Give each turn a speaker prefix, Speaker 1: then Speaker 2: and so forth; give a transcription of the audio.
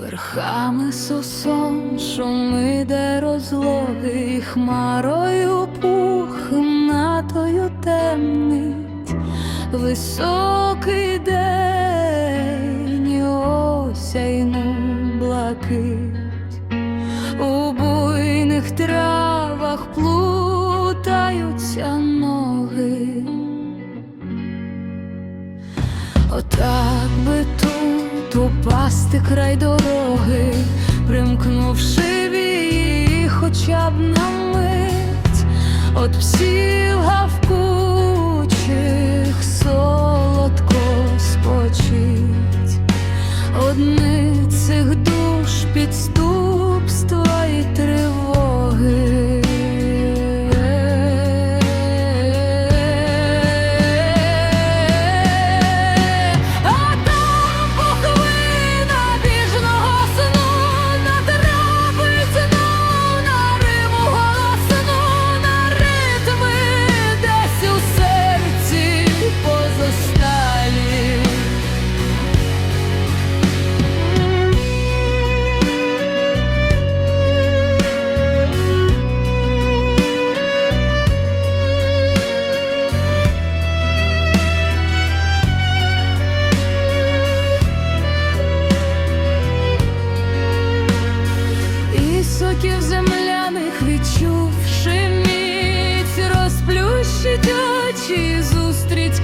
Speaker 1: верхами сосон, шумиде розлоги, і хмарою пухнатою темнить високий день, і осяйну блакить, у буйних травах плутаються ноги. Отак би тут упасти край дороги, примкнувши вії хоча б на мить, от псіла в кучих солодко спочить, одни цих душ підступства розплющить зустріть